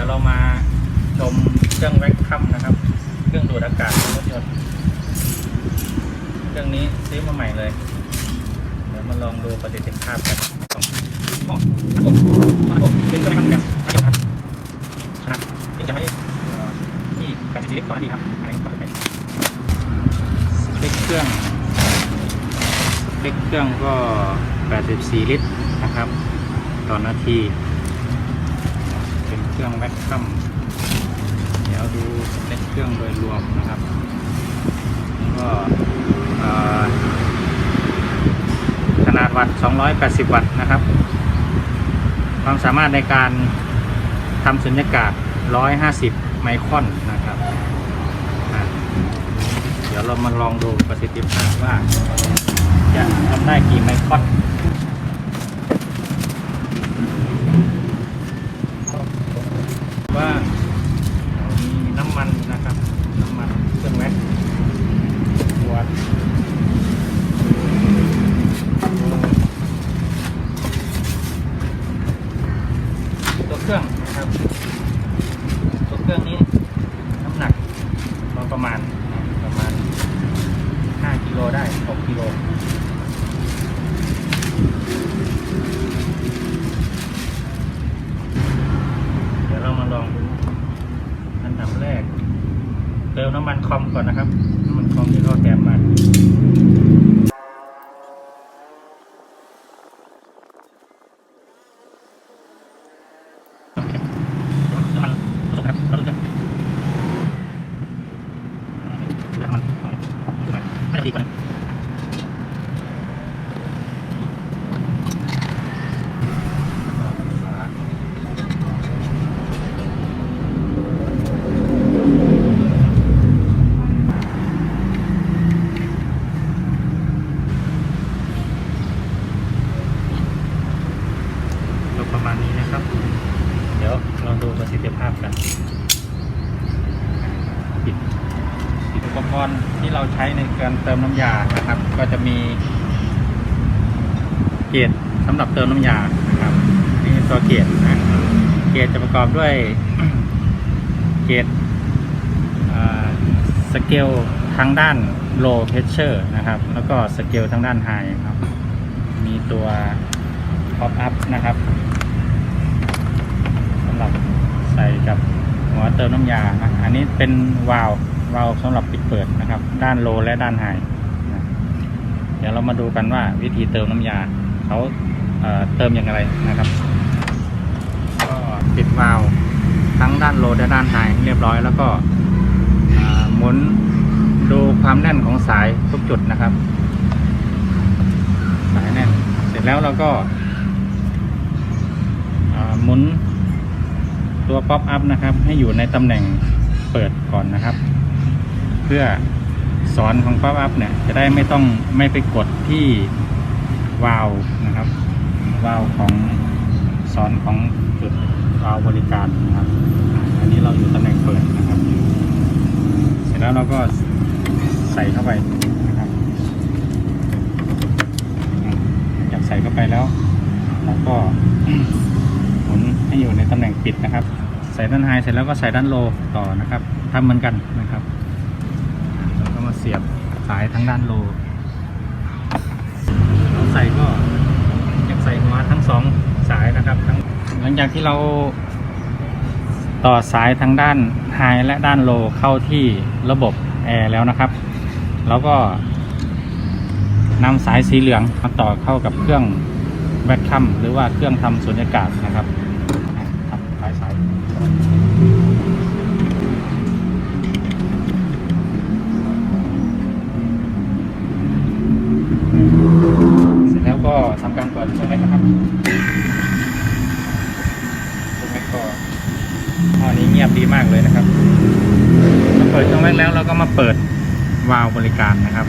ดี๋ยวเรามาชมเครื่องแวกคัมนะครับ เครื่องดูดอากาศของรถยนต์เครื่องนี้ซื้อมาใหม่เลย เดี๋ยวมาลองดูประสิทธิภาพกันเป็นเครื่องแบบครับขนาดที่จะให้เอ่อที่การใช้ชีวิตก่อนดีครับอันนี้ต่อไปสเปคเครื่องสเปคเครื่องก็ 84 ลิตรนะครับ ต่อนาที รื่องแว็กคัมเดี๋ยวดูสเปคเครื่องโดยรวมนะครับ ก็ขนาดวัตต์ 280 วัตต์นะครับ ความสามารถในการทำสุญญากาศ 150 ไมครอนนะครับ เดี๋ยวเรามาลองดูประสิทธิภาพว่า จะทำได้กี่ไมครอน ว่ามีน้ำมันนะครับ น้ำมันเครื่องแว็กซ์ขวดตัวเครื่องนะครับ ตัวเครื่องนี้น้ำหนักก็ประมาณนะ ประมาณ5กิโลได้6กิโลเดี๋ยวเรามาลองดูอันดับแรกเติมน้ำมันคอมก่อนนะครับ น้ำมันคอมที่เราแถมมาน้ำมันผสมครับเราดูกันน้ำมันไม่ได้ดีกว่าก็ประมาณนี้นะครับ เดี๋ยวเราดูประสิทธิภาพกันปิดอุปกรณ์ที่เราใช้ในการเติมน้ำยานะครับ ก็จะมีเกจสำหรับเติมน้ำยานะครับนี่ตัวเกจนะเกจจะประกอบด้วยเกจอ่าสเกลทางด้าน low pressure นะครับ แล้วก็สเกลทางด้าน high ครับ มีตัว pop up นะครับ หรับใส่กับหัวเติมน้ำยานะอันนี้เป็นวาล์ววาล์วสำหรับปิดเปิดนะครับ ด้านโลและด้านไฮนะเดี๋ยวเรามาดูกันว่าวิธีเติมน้ำยาเขาเเติมอย่างไรนะครับ ก็ปิดวาล์วทั้งด้านโลและด้านไฮเรียบร้อยแล้วก็หมุนดูความแน่นของสายทุกจุดนะครับ สายแน่น เสร็จแล้วเราก็หมุน ตัวป๊อปอัพนะครับ ให้อยู่ในตำแหน่งเปิดก่อนนะครับ เพื่อสอนของป๊อปอัพเนี่ยจะได้ไม่ต้องไม่ไปกดที่วาล์วนะครับ วาล์วของสอนของจุดวาล์วบริการนะครับ อันนี้เราอยู่ตำแหน่งเปิดนะครับ เสร็จแล้วเราก็ใส่เข้าไปนะครับอยากใส่เข้าไปแล้วเราก็ มุนให้อยู่ในตำแหน่งปิดนะครับ ใส่ด้านไฮเสร็จแล้วก็ใส่ด้านโลต่อนะครับทำเหมือนกันนะครับแล้วก็มาเสียบสายทั้งด้านโลเราใส่ก็อยากใส่หัวทั้งสองสายนะครับทั้งหลังจากที่เราต่อสายทั้งด้านไฮและด้านโลเข้าที่ระบบแอร์แล้วนะครับ แล้วก็นำสายสีเหลืองมาต่อเข้ากับเครื่อง แวคคัมหรือว่าเครื่องทำสุญญากาศนะครับครับสายสายเสร็จแล้วก็ทำการเปิดตัวแรกนะครับตัวแรกก็ท่อนี้เงียบดีมากเลยนะครับเราเปิดช่องแรกแล้วเราก็มาเปิดวาล์วบริการนะครับ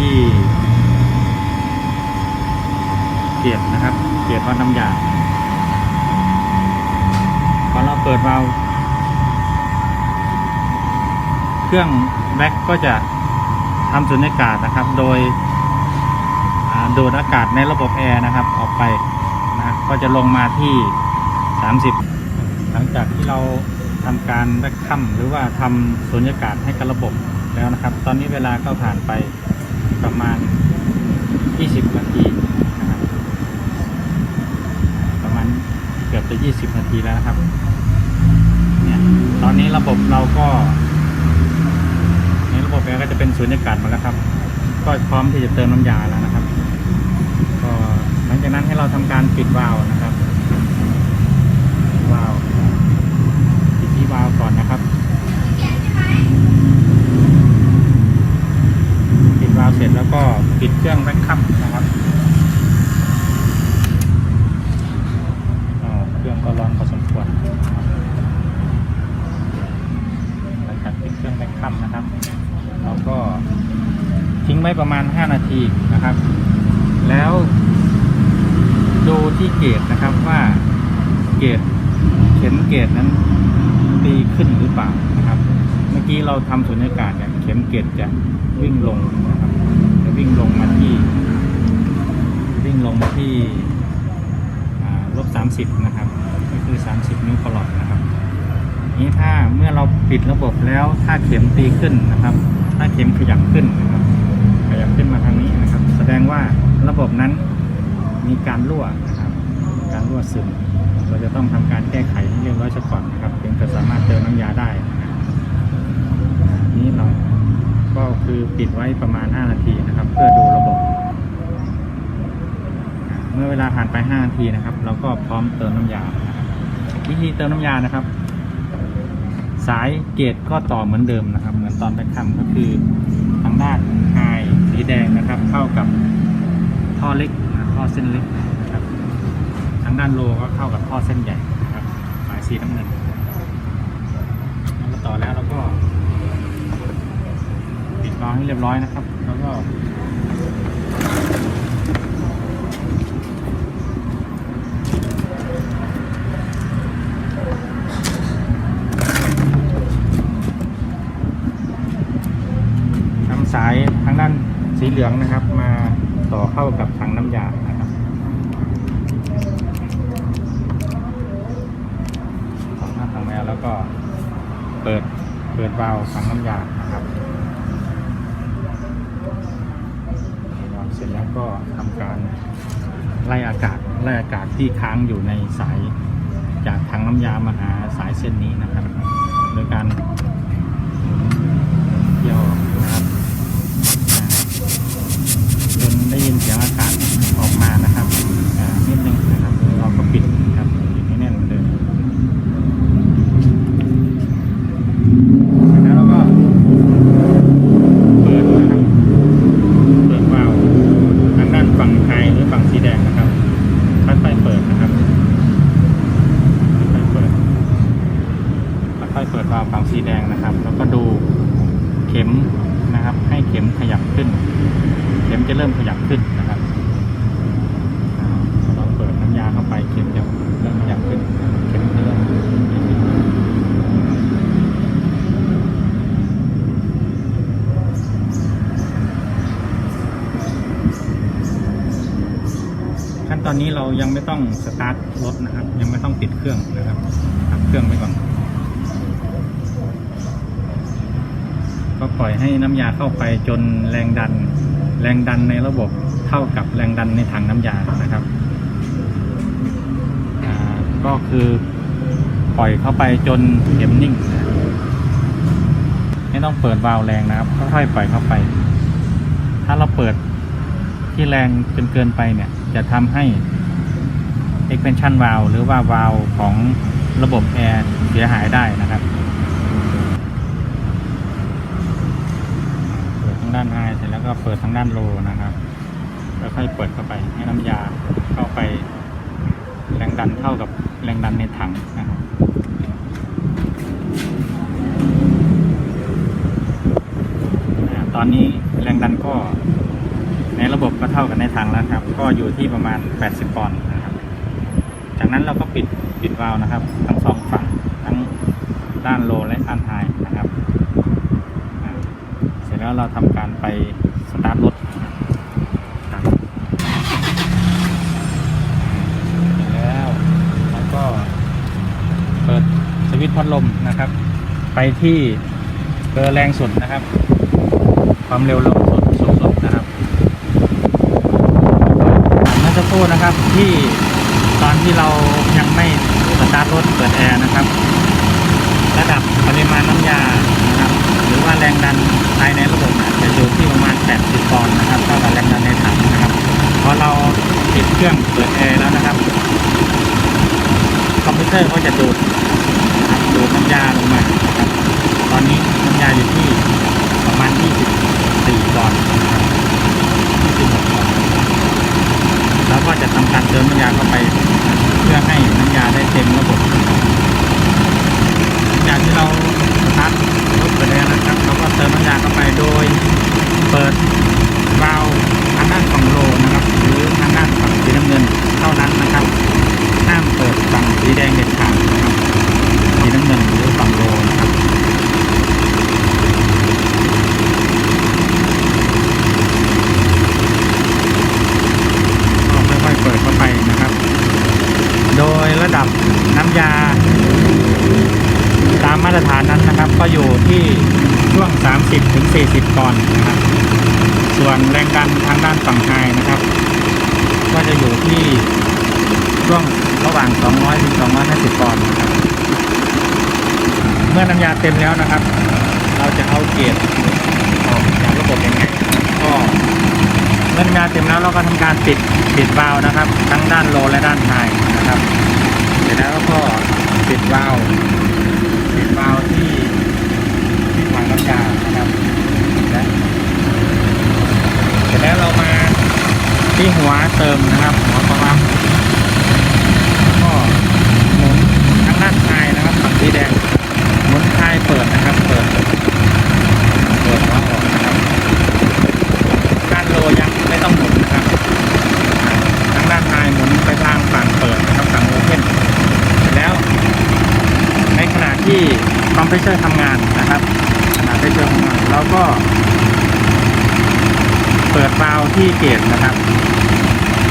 ที่เกียดนะครับเกียดวัดน้ำยาพอเราเปิดวาล์วเครื่องแบ็กก็จะทำสุญญากาศนะครับ โดยดูดอากาศในระบบแอร์นะครับ ออกไปนะก็จะลงมาที่ 30 หลังจากที่เราทำการแบคคัมหรือว่าทำสุญญากาศให้กับระบบแล้วนะครับ ตอนนี้เวลาก็ผ่านไป ประมาณ 20 นาทีนะครับ ประมาณเกือบจะ 20 นาทีแล้วนะครับ เนี่ย ตอนนี้ระบบเราก็ ในระบบแอร์ก็จะเป็นสุญญากาศหมาแล้วครับ ก็พร้อมที่จะเติมน้ำยาแล้วนะครับ ก็หลังจากนั้นให้เราทำการปิดวาล์วนะครับวาล์วปิดที่วาล์วก่อนนะครับ ปิด วาล์วเสร็จแล้วก็ปิดเครื่องแบ็คคัมนะครับเครื่องก็ร้อนพอสมควรหลังจากปิดเครื่องแบ็คคัมนะครับ เราก็ทิ้งไว้ประมาณ 5 นาทีนะครับ แล้วดูที่เกจนะครับว่าเกจเข็มเกจนั้นตีขึ้นหรือเปล่านะครับ เมื่อกี้เราทำสุญญากาศเนี่ยเข็มเกจจะ วิ่งลงนะครับจะวิ่งลงมาที่ วิ่งลงมาที่ลบสามสิบนะครับ ก็คือ30นิ้วกลอดนะครับนี้ถ้าเมื่อเราปิดระบบแล้วถ้าเข็มตีขึ้นนะครับ ถ้าเข็มขยับขึ้นนะครับขยับขึ้นมาทางนี้นะครับ แสดงว่าระบบนั้นมีการรั่วนะครับ การรั่วซึม เราจะต้องทำการแก้ไขให้เรียบร้อยซะก่อนนะครับถึงจะสามารถเติมน้ำยาได้นะนี้เรา คือปิดไว้ประมาณ 5 นาทีนะครับ เพื่อดูระบบ เมื่อเวลาผ่านไป 5 นาทีนะครับ เราก็พร้อมเติมน้ำยา วิธีเติมน้ำยานะครับ สายเกตก็ต่อเหมือนเดิมนะครับ เหมือนตอนไปทำก็คือทางด้านไฮสีแดงนะครับ เข้ากับท่อเล็กนะท่อเส้นเล็กนะครับ ทางด้านโลก็เข้ากับท่อเส้นใหญ่นะครับสายสีน้ำเงินแล้วก็ต่อแล้วเราก็ ปิดวาให้เรียบร้อยนะครับ แล้วก็นำสายทางด้านสีเหลืองนะครับ มาต่อเข้ากับถังน้ำยานะครับต่อหน้าถังน้ำยาแล้วก็เปิดเปิดวาล์วถังน้ำยานะครับวาล์วเสร็จ แล้วก็ทำการไล่อากาศไล่อากาศที่ค้างอยู่ในสายจากถังน้ำยามาหาสายเส้นนี้นะครับ โดยการเกี่ยวนะครับจนได้ยินเสียงอากาศออกมานะครับอ่านิดนึงนะครับ เราก็ปิดนะครับปิดให้แน่นเหมือนเดิมแล้วเราก็เปิดนะครับ เปิดวาล์วทางด้านฝั่งไฮหรือฝั่งสีแดงนะครับ ค่อยๆเปิดนะครับ ค่อยๆเปิด ค่อยๆเปิดวาล์วฝั่งสีแดงนะครับ แล้วก็ดูเข็มนะครับ ให้เข็มขยับขึ้น เริ่มขยับขึ้นนะครับเราเปิดน้ำยาเข้าไปเข็มจะเริ่มขยับขึ้นเข็มจะเริ่มขั้นตอนนี้เรายังไม่ต้องสตาร์ทรถนะครับ ยังไม่ต้องปิดเครื่องนะครับพักเครื่องไว้ก่อนก็ปล่อยให้น้ำยาเข้าไปจนแรงดัน แรงดันในระบบเท่ากับแรงดันในถังน้ำยานะครับก็คือปล่อยเข้าไปจนเข็มนิ่ง ไม่ต้องเปิดวาล์วแรงนะครับค่อยๆปล่อยเข้าไป ถ้าเราเปิดที่แรงจนเกินไปเนี่ย จะทำให้ expansion valve หรือว่าวาล์วของระบบแอร์เสียหายได้นะครับ เปิดทางด้านไฮเสร็จแล้ว ก็เปิดทางด้านโลนะครับ แล้วค่อยเปิดเข้าไปให้น้ำยาเข้าไปแรงดันเท่ากับแรงดันในถังนะครับตอนนี้แรงดันก็ในระบบก็เท่ากันในถังแล้วครับ ก็อยู่ที่ประมาณ 80ปอนด์นะครับ จากนั้นเราก็ปิดปิดวาล์วนะครับ ทั้งสองฝั่งทั้งด้านโลและด้านไฮนะครับ เสร็จแล้วเราทำการไป สตาร์ทรถแล้วแล้วก็เปิดสวิตช์พัดลมนะครับ ไปที่เบอร์แรงสุดนะครับ ความเร็วลมสุดสูงสุดนะครับเมื่อสักครู่นะครับที่ตอนที่เรายังไม่สตาร์ทรถเปิดแอร์นะครับ ระดับปริมาณน้ำยา รือว่าแรงดันภายในระบบจะอยู่ที่ประมาณ 80ปอนด์นะครับเท่ากับแรงดันในถังนะครับพอเราปิดเครื่องเปิดแอร์แล้วนะครับ คอมพิวเตอร์ก็จะดูดนะครับดูดน้ำยาลงมาครับตอนนี้น้ำยาอยู่ที่ประมาณ 24ปอนด์นะครับ26ปอนด์แล้วก็จะทำการเติมน้ำยาเข้าไป เพื่อให้น้ำยาได้เต็มระบบนะครับจาที่เรา สตาร์ทรถไปแล้วนะครับเราก็เติมน้ำยาเข้าไปโดย เปิดวาล์วทางด้านฝั่งโลนะครับ หรือทางด้านฝั่งสีน้ำเงินเท่านั้นนะครับห้ามเปิดฝั่งสีแดงเด็ดขาดนะครับสีน้ำเงินหรือฝั่งโลนะครับ ก็ค่อยๆเปิดเข้าไปนะครับ โดยระดับน้ำยา ตามมาตรฐานนั้นนะครับ ก็อยู่ที่ช่วง 30ถึง40 ก่อนนะครับ ส่วนแรงดันทางด้านฝั่งไฮนะครับ ก็จะอยู่ที่ช่วงระหว่าง 200ถึง250ปอนด์นะครับ เมื่อน้ำยาเต็มแล้วนะครับ เราจะเอาเกจออกจากระบบยังไงก็เมื่อน้ำยาเต็มแล้วเราก็ทำการปิดปิดวาล์วนะครับ ทั้งด้านโลและด้านไฮนะครับเสร็จแล้วก็ปิดวาล์วปิดวาล์วที่ที่ถังน้ำยานะครับ เสร็จแล้วเรามาที่หัวเติมนะครับ หัวปั๊มก็หมุนทางด้านท้ายนะครับฝั่งสีแดงหมุนท้ายเปิดนะครับ เปิด เปิดหัวออกนะครับด้านโลยังไม่ต้องหมุนนะครับทางด้านท้ายหมุนไปทางฝั่งเปิดนะครับฝั่งโอเพนเสร็จแล้ว ในขณะที่คอมเพรสเซอร์ทำงานนะครับขณะคอมเพรสเซอร์ทำงานเราก็ เปิดวาล์ว ที่เกตนะครับ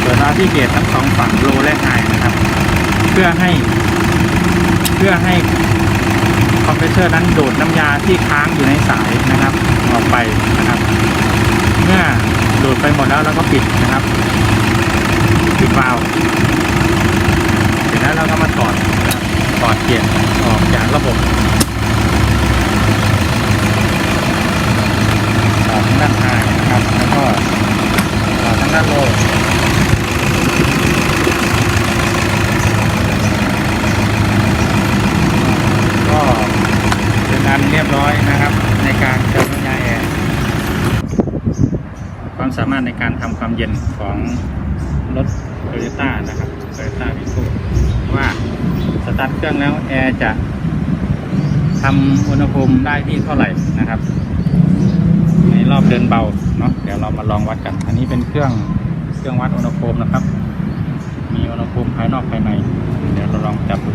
เปิดวาล์วที่เกตทั้งสองฝั่งโลและไฮนะครับ เพื่อให้ เพื่อให้คอมเพรสเซอร์นั้นดูดน้ำยาที่ค้างอยู่ในสายนะครับออกไปนะครับ เมื่อดูดไปหมดแล้วเราก็ปิดนะครับ ปิดวาล์วเสร็จแล้วเราก็มาถอดถอดเกียร์ออกจากระบบออกทางด้านท้ายนะครับ แล้วก็ออกทางด้านโลกก็เป็นอันเรียบร้อยนะครับ ในการเติมน้ำยาแอร์ความสามารถใน การทำความเย็นของรถโตโยต้านะครับโตโยต้าวิโก้ว่าสตาร์ทเครื่องแล้วแอร์จะทำอุณหภูมิได้ที่เท่าไหร่นะครับ ในรอบเดินเบาเนาะเดี๋ยวเรามาลองวัดกัน อันนี้เป็นเครื่องเครื่องวัดอุณหภูมินะครับ มีอุณหภูมิภายนอกภายใน เดี๋ยวเราลองจับดู